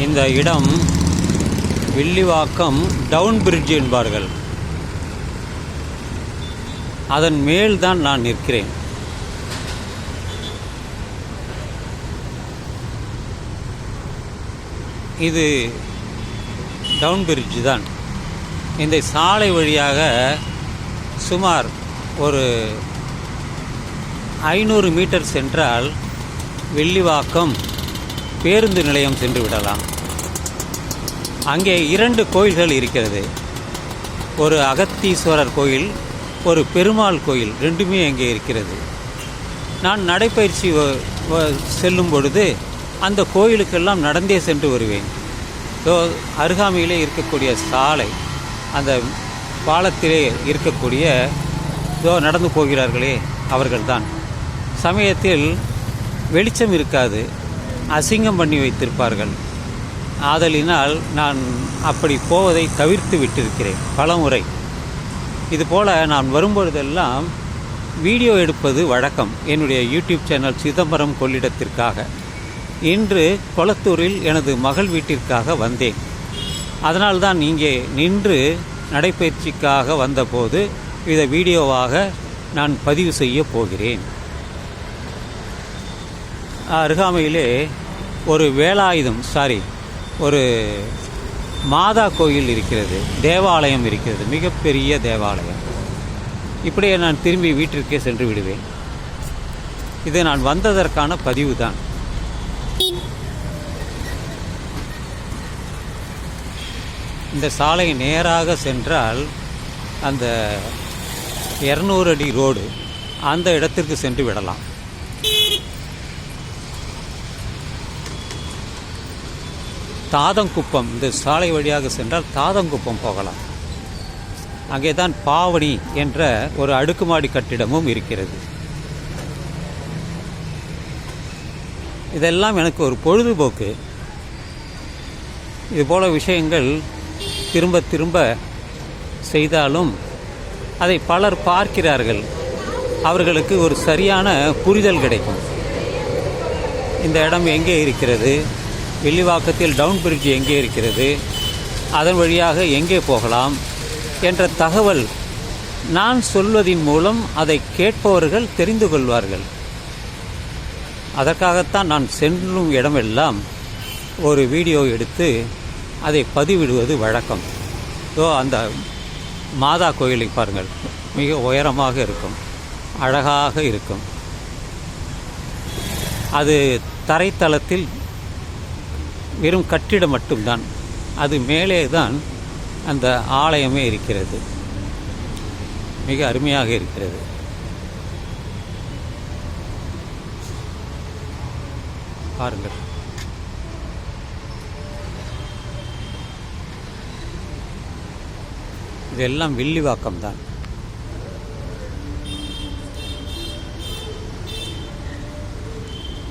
இந்த இடம் Villivakkam down bridge என்பார்கள். அதன் மேல்தான் நான் நிற்கிறேன். இது டவுன் பிரிட்ஜ் தான். இந்த சாலை வழியாக சுமார் ஒரு ஐநூறு மீட்டர் சென்றால் வெள்ளிவாக்கம் பேருந்து நிலையம் சென்று விடலாம். அங்கே இரண்டு கோயில்கள் இருக்கிறது. ஒரு அகத்தீஸ்வரர் கோயில் ஒரு பெருமாள் கோயில் ரெண்டுமே அங்கே இருக்கிறது. நான் நடைப்பயிற்சி வ- செல்லும் பொழுது அந்த கோயிலுக்கெல்லாம் நடந்தே சென்று வருவேன். அருகாமையிலே இருக்கக்கூடிய சாலை அந்த பாலத்திலே இருக்கக்கூடிய இதோ நடந்து போகிறார்களே அவர்கள்தான். சமயத்தில் வெளிச்சம் இருக்காது. அசிங்கம் பண்ணி வைத்திருப்பார்கள். ஆதலினால் நான் அப்படி போவதை தவிர்த்து விட்டிருக்கிறேன் பலமுறை. இதுபோல் நான் வரும்பொழுதெல்லாம் வீடியோ எடுப்பது வழக்கம். என்னுடைய யூடியூப் சேனல் சிதம்பரம் கொள்ளிடத்திற்காக. இன்று கொளத்தூரில் எனது மகள் வீட்டிற்காக வந்தேன். அதனால்தான் இங்கே நின்று நடைப்பயிற்சிக்காக வந்தபோது இதை வீடியோவாக நான் பதிவு செய்ய போகிறேன். அருகாமையிலே ஒரு வேலாயுதம் சாரி ஒரு மாதா கோயில் இருக்கிறது தேவாலயம் இருக்கிறது மிகப்பெரிய தேவாலயம். இப்படியே நான் திரும்பி வீட்டிற்கே சென்று விடுவேன். இது நான் வந்ததற்கான பதிவு தான் இந்த சாலை நேராக சென்றால் அந்த இரநூறு அடி ரோடு அந்த இடத்திற்கு சென்று விடலாம். தாதங்குப்பம் இந்த சாலை வழியாக சென்றால் தாதங்குப்பம் போகலாம். அங்கே தான் பாவணி என்ற ஒரு அடுக்குமாடி கட்டிடமும் இருக்கிறது. இதெல்லாம் எனக்கு ஒரு பொழுதுபோக்கு. இதுபோல விஷயங்கள் திரும்ப திரும்ப செய்தாலும் அதை பலர் பார்க்கிறார்கள். அவர்களுக்கு ஒரு சரியான புரிதல் கிடைக்கும். இந்த இடம் எங்கே இருக்கிறது? வில்லிவாக்கத்தில் டவுன் பிரிட்ஜ் எங்கே இருக்கிறது? அதன் வழியாக எங்கே போகலாம்? என்ற தகவல் நான் சொல்வதின் மூலம் அதை கேட்பவர்கள் தெரிந்து கொள்வார்கள். அதற்காகத்தான் நான் செல்லும் இடமெல்லாம் ஒரு வீடியோ எடுத்து அதை பதிவிடுவது வழக்கம். ஸோ அந்த மாதா கோயிலை பாருங்கள். மிக உயரமாக இருக்கும். அழகாக இருக்கும். அது தரைத்தளத்தில் வெறும் கட்டிடம் மட்டும்தான். அது மேலே தான் அந்த ஆலயமே இருக்கிறது. மிக அருமையாக இருக்கிறது. பாருங்கள். இதெல்லாம் வில்லிவாக்கம் தான்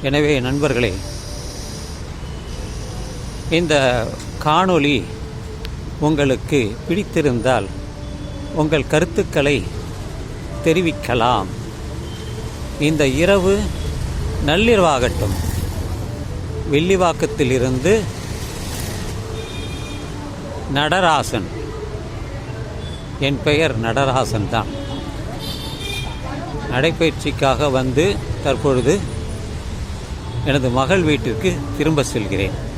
எனவே நண்பர்களே இந்த காணொளி உங்களுக்கு பிடித்திருந்தால் உங்கள் கருத்துக்களை தெரிவிக்கலாம். இந்த இரவு நள்ளிரவாகட்டும். வில்லிவாக்கத்திலிருந்து நடராசன். என் பெயர் நடராசன் தான். நடைப்பயிற்சிக்காக வந்து தற்பொழுது எனது மகள் வீட்டிற்கு திரும்ப செல்கிறேன்.